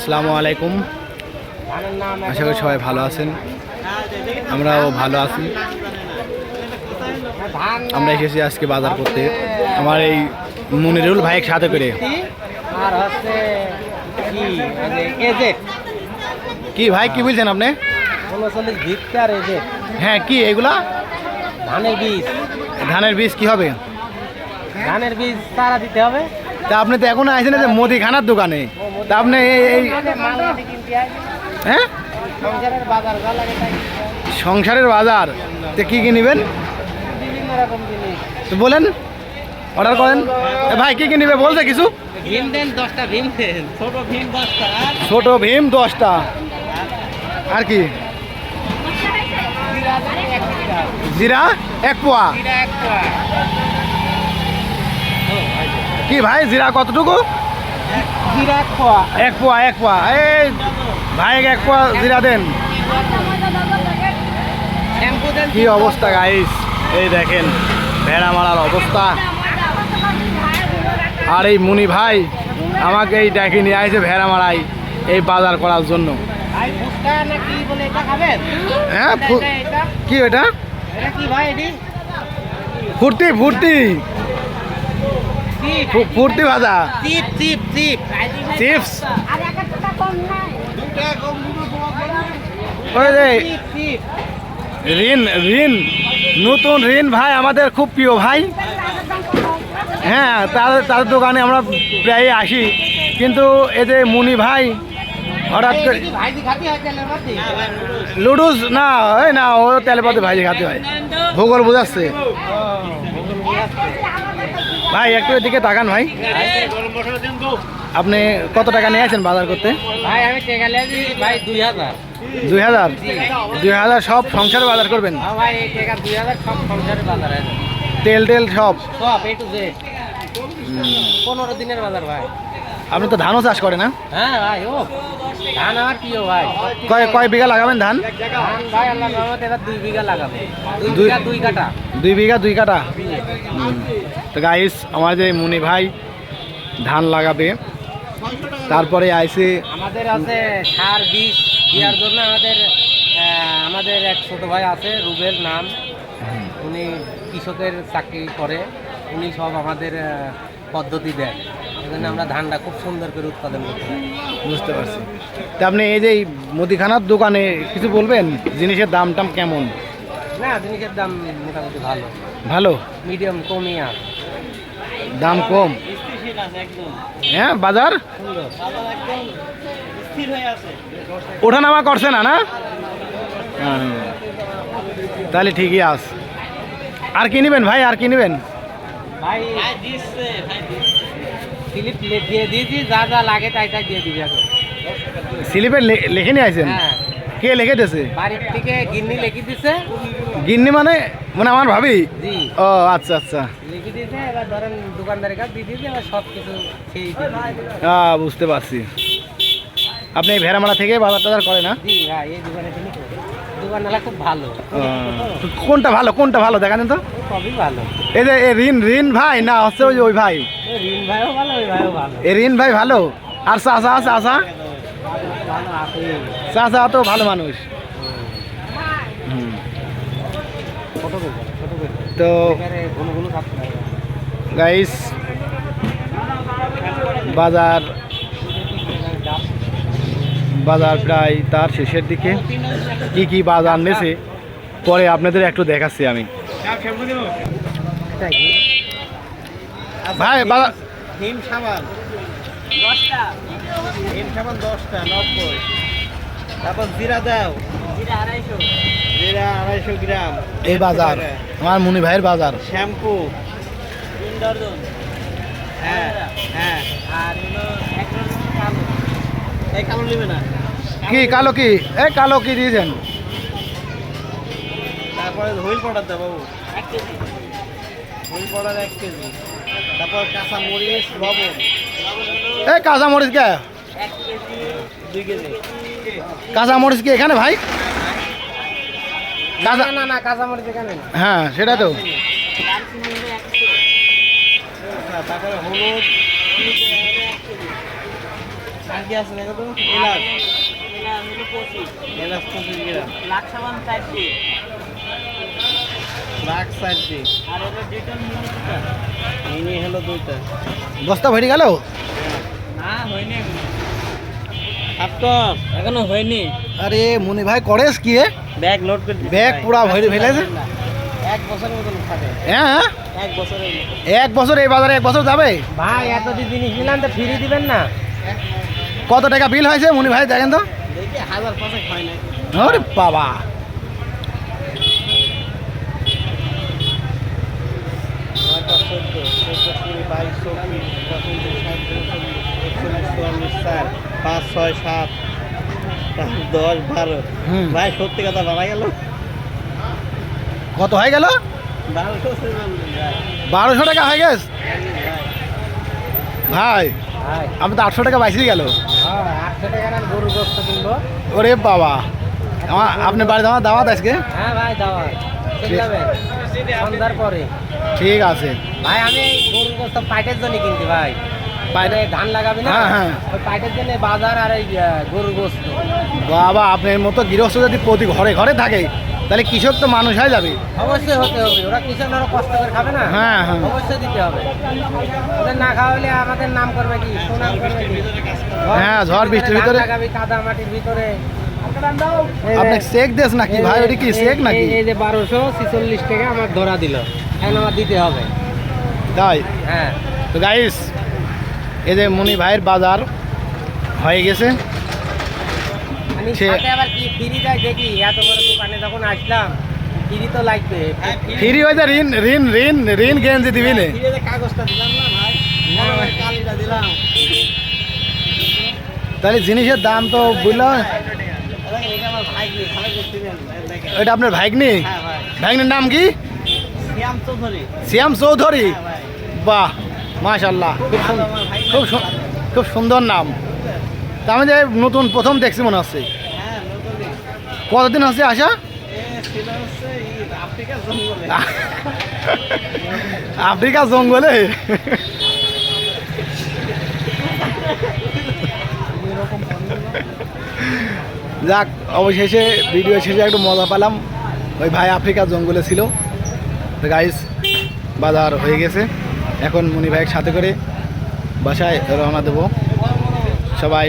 আসসালামু আলাইকুম। আশা করি সবাই ভালো আছেন। আমরাও ভালো আছি। আমরা এসেছি আজকে বাজার করতে। আমার এই মনিরুল ভাইয়ের সাথে করে। আর হচ্ছে কি মানে কি ভাই কি বলছেন আপনি? হ্যাঁ কি এগুলা? ধানের বীজ। ধানের বীজ কি হবে? ধানের বীজ চারা দিতে হবে। তা আপনি তো এখন আসেন যে মুদিখানার দোকানে। তা আপনি এই হয়? সংসারের বাজার। তো কি কি নেবেন? বলেন অর্ডার করেন। ভাই কি কি নেবে বলছে কিছু? ছোট ভীম দশটা আর কি? জিরা এক পোয়া। কি ভাই জিরা কতটুকু? এক পোয়া এক পোয়া। এই ভাই এক পোয়া জিরা দেন। কি অবস্থা গাইস এই দেখেন ভেড়া মারার অবস্থা। আর এই মুনি ভাই আমাকে এই ডেকে নিয়ে আসে ভেড়া মারাই এই বাজার করার জন্য। হ্যাঁ কি এটা? ফুর্তি ফুর্তি। ফুর্তি ভাজা। চিপ চিপ চিপ চিপস আর এক টাকা কম নাই। ওই ঋণ ঋণ। নতুন ঋণ ভাই আমাদের খুব প্রিয় ভাই। হ্যাঁ তার তার দোকানে আমরা প্রায় আসি। কিন্তু এই যে মুনি ভাই হঠাৎ করে লুডুস? না ওই না ও তেলে পাতে ভাজি খাতে হয়। ভূগোল বোঝাচ্ছে। ভাই একটু এদিকে তাকান ভাই। আপনি কত টাকা নিয়ে আছেন বাজার করতে? ভাই আমি ভাই দুই হাজার। দুই হাজার? দুই হাজার সব সংসার বাজার করবেন? হ্যাঁ তেল টেল সব? পনেরো দিনের বাজার ভাই। আপনি তো ধানও চাষ করে না হ্যাঁ ভাই ও। ধান আমার প্রিয় ভাই? কয় কয় বিঘা লাগাবেন ধান? ধান ভাই আল্লাহ রহমতে এবার দুই বিঘা লাগাবো। দুই বিঘা দুই কাটা দুই বিঘা দুই কাটা তো গাইস আমার যে মুনি ভাই ধান লাগাবে তারপরে আইসে আমাদের আছে সার বীজ দেওয়ার জন্য আমাদের আমাদের এক ছোট ভাই আছে রুবেল নাম। উনি কৃষকের চাকরি করে। উনি সব আমাদের পদ্ধতি দেন এজন্য আমরা ধানটা খুব সুন্দর করে উৎপাদন করতে পারি। বুঝতে পারছি। তা আপনি এই যে এই মুদিখানার দোকানে কিছু বলবেন? জিনিসের দাম টাম কেমন? না জিনিসের দাম মোটামুটি ভালো। ভালো? মিডিয়াম কমই আছে দাম কম? হ্যাঁ বাজার? সুন্দর একদম স্থির হয়ে আছে ওঠানামা করছে না না? তাহলে ঠিকই আস। আর কি নেবেন ভাই? আর কি নেবেন? ভাই দিচ্ছে ভাই স্লিপ দিয়ে দিয়েছি যা যা লাগে তাই তাই দিয়ে দিবি এখন। স্লিপে লিখে নিয়ে আইছেন? হ্যাঁ। কে লিখে দিয়েছে বাড়ির থেকে গিন্নি লিখে দিছে। গিন্নি মানে মানে আমার ভাবি? ও আচ্ছা আচ্ছা। লিখে দিয়েছে এবার ধরেন দোকানদারের কাছে দিয়ে দিয়েছে এবার সব কিছু আহ, বুঝতে পারছি। আপনি এই ভেড়ামারা থেকে বাজার টাজার করে না জি হ্যাঁ এই দোকানে দোকানওয়ালা খুব ভালো। কোনটা ভালো কোনটা ভালো দেখান তো। সবই ভালো। এই যে রিন রিন ভাই না হচ্ছে ওই ওই ভাই? ওই রিন ভাইও ভালো ওই ভাইও ভালো। এই রিন ভাই ভালো? আর চাষা চাষা চাষা তো ভালো মানুষ। তো গাইস বাজার বাজার প্রায় তার শেষের দিকে। কি কি বাজার নেছে পরে আপনাদের একটু দেখাচ্ছি আমি। ভাই বাজার হিম সাবান। দশটা। হিম সাবান দশটা নব্বই। তারপর জিরা দাও। জিরা আড়াইশো। জিরা আড়াইশো গ্রাম। এই বাজার আমার মুনি ভাইয়ের বাজার। শ্যাম্পু। তিন ডজন হ্যাঁ হ্যাঁ। আর হলো এক ডজন কালো এই কালো নেবে না কি কালো কি? এ কালো কি দিয়েছেন? তারপরে wheel powder KG. Wheel powder এক কেজি। তারপর কাঁচা মরিচ লবণ এ কাঁচা মরিচ কে? দুই কেজি। কাঁচা মরিচ কি এখানে ভাই? না না না কাঁচা মরিচ এখানে হ্যাঁ সেটা তো। তারপরে হলুদ। কি আছে দেখো তো এলাচ। এলাচ। পঁচিশ গ্রাম লাখ সাবান চারটি লাখ চারটি আর এটা ডিটন মিনি দুটা মিনি হলো দুইটা। বস্তা ভরে গেল? না হয়নি আপনার এখনও হয়নি। আরে মুনি ভাই করেস কি ব্যাগ লোড করে ব্যাগ পুরা ভরে ফেলেছে? এক বছরের মতন খাবে হ্যাঁ হ্যাঁ? এক বছরের এক বছর এই বাজারে এক বছর যাবে? ভাই এত যে জিনিস নিলাম তো ফ্রি দিবেন না। কত টাকা বিল হয়েছে? মুনি ভাই দেখেন তো। বাবা। পাঁচ ছয় সাত দশ বারো। ভাই সত্যি কথা বাড়া গেল। কত হয়ে গেল? বারোশো টাকা হয়ে গেছে? ভাই আমি তো আটশো টাকা বাইসি গেল। হ্যাঁ ওরে বাবা। আমার আপনি বাড়িতে আমার দাওয়াত আজকে? হ্যাঁ ভাই দাওয়া ঠিক। যাবে সন্ধ্যার পরে। ঠিক আছে। ভাই আমি গরুর গোস্ত পাইটের জন্য কিনছি ভাই। বাইরে ধান লাগাবি না? হ্যাঁ, হ্যাঁ। ওই পাইটের জন্য বাজার আর এই গরুর গোস্ত। বাবা আপনার মতো গৃহস্থ যদি প্রতি ঘরে ঘরে থাকে তাহলে কৃষক তো মানুষ হয়ে যাবে। অবশ্যই হতে হবে। ওরা কৃষক ওরা কষ্ট করে খাবে না? হ্যাঁ, হ্যাঁ। অবশ্যই দিতে হবে। ওদের না খাওয়ালে আমাদের নাম করবে কি? সুনাম করবে কি? হ্যাঁ, ঝড় বৃষ্টির ভিতরে- কাদা মাটির ভিতরে। আপনি চেক দেস নাকি? ভাই ওটা কি চেক নাকি এই- এই যে বারোশো ছিচল্লিশ টাকা আমার ধরা দিল। এখন আমার দিতে হবে। তাই? হ্যাঁ। তো গাইস এই যে মুনি ভাইয়ের বাজার হয়ে গেছে। আমি সাথে আবার কি ফ্রি দেয় দেখি এত বড় দোকানে যখন আসলাম ফ্রি তো লাগবে। ফ্রি হয়েছে ঋণ ঋণ ঋণ ঋণ গেঞ্জি দিবি না। কাগজটা দিলাম না ভাই হ্যাঁ কালিটা দিলাম। তাহলে জিনিসের দাম তো বুঝলো। এটা এটা আপনার ভাইগনি হ্যাঁ ভাইগনির নাম কি? শ্যাম চৌধুরী। শ্যাম চৌধুরী? হ্যাঁ বাহ মাশাল্লাহ খুব খুব সুন্দর নাম। তা আমি যে নতুন প্রথম দেখছি মনে হচ্ছে। হ্যাঁ কতদিন হচ্ছে আসা আফ্রিকা জঙ্গলে। যাক অবশেষে ভিডিও শেষে একটু মজা পেলাম। ওই ভাই আফ্রিকা জঙ্গলে ছিল। গাইস বাজার হয়ে গেছে। এখন মনি ভাইয়ের সাথে করে বাসায় রওনা দেবো। সবাই